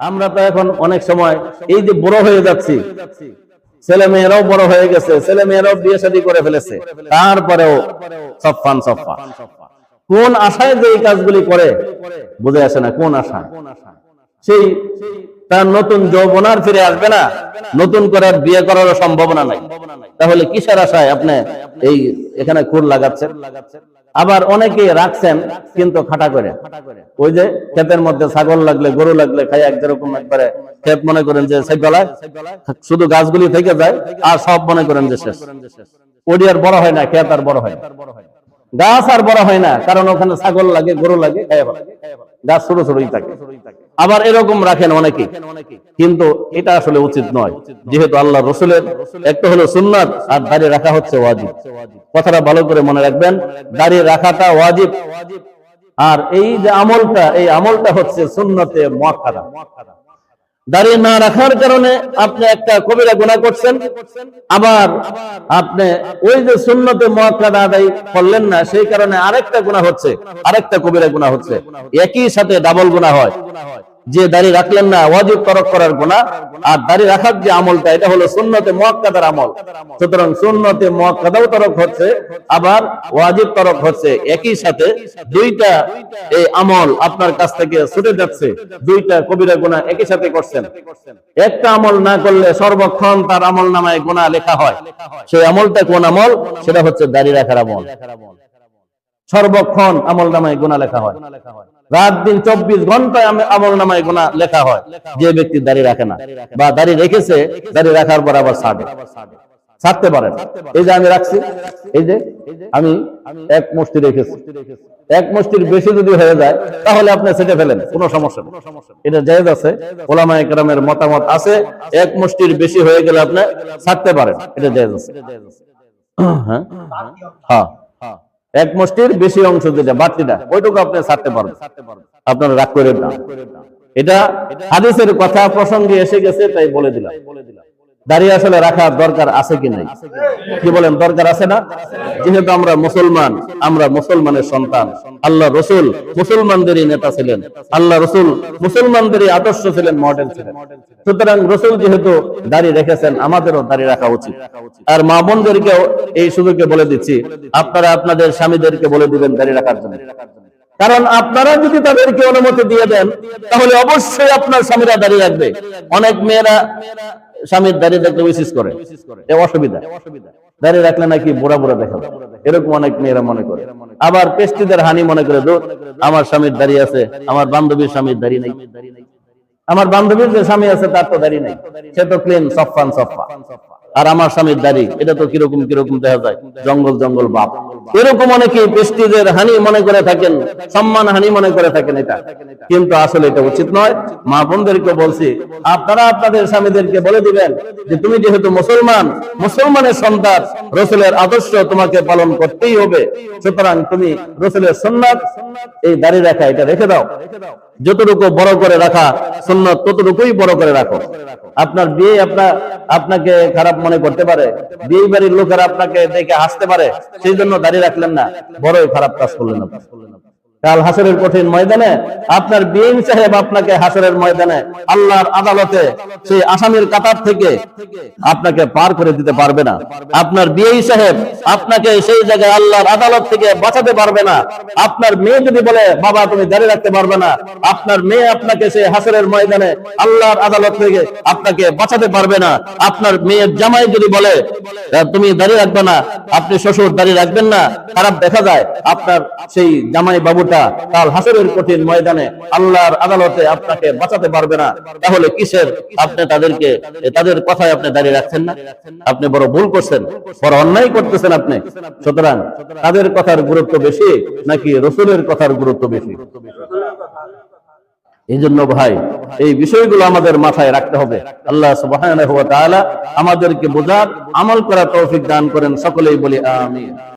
আমরা তো এখন অনেক সময় এই যে বড় হয়ে যাচ্ছি। ছেলে মেয়েরাও বড় হয়ে গেছে, ছেলে মেয়েরাও বিয়ে শাদী করে ফেলেছে। তারপরেও সফান সফা কোন আশায় যে এই কাজগুলি করে, বুঝে আসে না কোন আশা। সেই তার নতুন যৌবনার ফিরে আসবে না। নতুন করে বিয়ে করার সম্ভাবনা নাই। তাহলে কিসের আশায় আপনি এই এখানে খুর লাগাচ্ছেন? আবার অনেকে রাখছেন, কিন্তু খাটা করে। ওই যে ক্ষেতের মধ্যে ছাগল লাগলে, গরু লাগলে খাই এক যেরকম একবারে ক্ষেত মনে করেন যে সেই বেলায় শুধু গাছগুলি থেকে যায় আর সব মনে করেন যে শেষ। ওডি আর বড় হয় না, ক্ষেত আর বড় হয় গাছ আর বড় হয় না, কারণ ওখানে ছাগল লাগে, গরু লাগে। গাছ ছোট ছোটই থাকে। আবার এরকম রাখেন অনেকে। কিন্তু এটা আসলে উচিত নয়। যেহেতু আল্লাহ রসুলের, একটা হলো সুন্নাত, আর দাঁড়িয়ে রাখা হচ্ছে ওয়াজিব। কথাটা ভালো করে মনে রাখবেন, দাঁড়িয়ে রাখাটা ওয়াজিব। আর এই যে আমলটা, এই আমলটা হচ্ছে সুন্নতে মুআক্কাদা দাঁড়িয়ে না রাখার কারণে আপনি একটা কবিরা গুণা করছেন। আবার আপনি ওই যে সুন্নতে মহাকাদা আদায় করলেন না, সেই কারণে আরেকটা গুণা হচ্ছে, আরেকটা কবিরা গুণা হচ্ছে। একই সাথে ডাবল গুণা হয়। যে দাড়ি রাখলেন না, ওয়াজিব তরক করার গুণা আর দাড়ি রাখার যে আমলটা, এটা হলো সুন্নতে মুআক্কাদার আমল। সুতরাং সুন্নতে মুআক্কাদাও তরক হচ্ছে, আবার ওয়াজিব তরক হচ্ছে। একই সাথে দুইটা এই আমল আপনার কাছ থেকে ছুটে যাচ্ছে, দুইটা কবিরা গুনাহ একই সাথে করছেন। একটা আমল না করলে সর্বক্ষণ তার আমল নামায় গুনাহ লেখা হয়। সেই আমলটা কোন আমল? সেটা হচ্ছে দাড়ি রাখার আমল। সর্বক্ষণ আমল নামায় গুণা লেখা হয়। রাত দিন চব্বিশ ঘন্টায় আম- আমল নামায় গুণা লেখা হয়। যে ব্যক্তি দাঁড়িয়ে রাখে না, বা দাঁড়িয়ে রেখেছে দাঁড়িয়ে রাখার পর আবার ছাড়ে। ছাড়তে পারেন এই যে আমি রাখছি, এই যে আমি এক মুষ্টি রেখেছি। এক মুষ্টির বেশি যদি হয়ে যায়, তাহলে আপনি সেটে ফেলেন, কোনো সমস্যা এটা জায়েজ আছে ওলামা একরামের মতামত আছে, এক মুষ্টির বেশি হয়ে গেলে আপনি ছাড়তে পারেন। এটা জায়েজ আছে। হ্যাঁ হ্যাঁ। এক মুষ্টির বেশি অংশ যেটা, বাড়তিটা, ওইটুকু আপনি ছাড়তে পারবেন। আপনারা রাগ করে এটা হাদিসের কথা প্রসঙ্গে এসে গেছে, তাই বলে দিলাম। দাঁড়িয়ে আসলে রাখার দরকার আছে কি নাই? কি বলেন, দরকার আছে না? যেহেতু আমরা মুসলমান, আমরা মুসলমানের সন্তান। আল্লাহ রসুল মুসলমানদেরই নেতা ছিলেন। আল্লাহ রসুল মুসলমানদেরই আদর্শ ছিলেন মডেল ছিলেন। সুতরাং রসুল যেহেতু দাড়ি রেখেছেন, আমাদেরও দাড়ি রাখা উচিত। আর মা বোনদেরকেও এই সুযোগে বলে দিচ্ছি, আপনারা আপনাদের স্বামীদেরকে বলে দিবেন দাঁড়িয়ে রাখার জন্য। কারণ আপনারা যদি তাদেরকে অনুমতি দিয়ে দেন, তাহলে অবশ্যই আপনার স্বামীরা দাঁড়িয়ে রাখবে। অনেক মেয়েরা স্বামীর দাঁড়িয়ে দেখলে উইসিস করে। এ অসুবিধা। দাঁড়িয়ে রাখলে নাকি বুড়া বুড়া দেখা এরকম অনেক মেয়েরা মনে করে। আবার পেস্টিদের হানি মনে করে, দূর, আমার স্বামীর দাঁড়িয়ে আছে, আমার বান্ধবীর স্বামীর দাঁড়িয়ে নেই। আমার বান্ধবীর যে স্বামী আছে, তার তো দাঁড়িয়ে নেই। সে তো ক্লিন সফান, সফা। আর আমার স্বামীর দাড়ি, এটা তো কীরকম কীরকম দেখা যায়? জঙ্গল জঙ্গল বাপ। এরকম অনেকে পেস্টিজের হানি মনে করে থাকেন, সম্মান হানি মনে করে থাকেন এটা। কিন্তু আসলে এটা উচিত নয়। মা বোনদেরকে বলছি, আপনারা আপনাদের স্বামীদেরকে বলে দিবেন যে তুমি যেহেতু মুসলমান, মুসলমানের সন্তান, রসুলের আদর্শ তোমাকে পালন করতেই হবে। সুতরাং তুমি রসুলের সন্ন্যাস এই দাঁড়িয়ে রেখা এটা রেখে দাও। যতটুকু বড় করে রাখা সুন্নত, ততটুকুই বড় করে রাখো। আপনার বিয়ে আপনার, আপনাকে খারাপ মনে করতে পারে। বিয়ে বাড়ির লোকেরা আপনাকে দেখে হাসতে পারে। সেই জন্য দাঁড়িয়ে রাখলেন না। বড়ই খারাপ কাজ করলেন আপনি। কাল হাসরের কঠিন ময়দানে আপনার বিএম সাহেব আপনাকে হাসরের ময়দানে আল্লাহর আদালতে সেই আসামির কাতার থেকে আপনাকে পার করে দিতে পারবে না। আপনার বিএই সাহেব আপনাকে সেই জায়গায় আল্লাহর আদালত থেকে বাঁচাতে পারবে না। আপনার মেয়ে যদি বলে, বাবা, তুমি দাঁড়িয়ে রাখতে পারবে না। আপনার মেয়ে আপনাকে সেই হাসরের ময়দানে আল্লাহর আদালত থেকে আপনাকে বাঁচাতে পারবে না। আপনার মেয়ের জামাই যদি বলে তুমি দাঁড়িয়ে রাখবে না, আপনি শ্বশুর দাঁড়িয়ে রাখবেন না, খারাপ দেখা যায়। আপনার সেই জামাই বাবুটা কাল হাসরের কঠিন ময়দানে আল্লাহর আদালতে আপনাকে বাঁচাতে পারবে না। তাহলে কিসের? আপনি তাদেরকে, তাদের কথায় আপনি দাঁড়িয়ে রাখছেন না। আপনি বড় ভুল করছেন, বড় অন্যায় করতেছেন আপনি। সুতরাং তাদের কথার গুরুত্ব বেশি নাকি রসুলের কথার গুরুত্ব বেশি? এই জন্য ভাই, এই বিষয়গুলো আমাদের মাথায় রাখতে হবে। আল্লাহ তাআলা আমাদেরকে বোঝার আমল করা তৌফিক দান করেন। সকলেই বলি আমিন।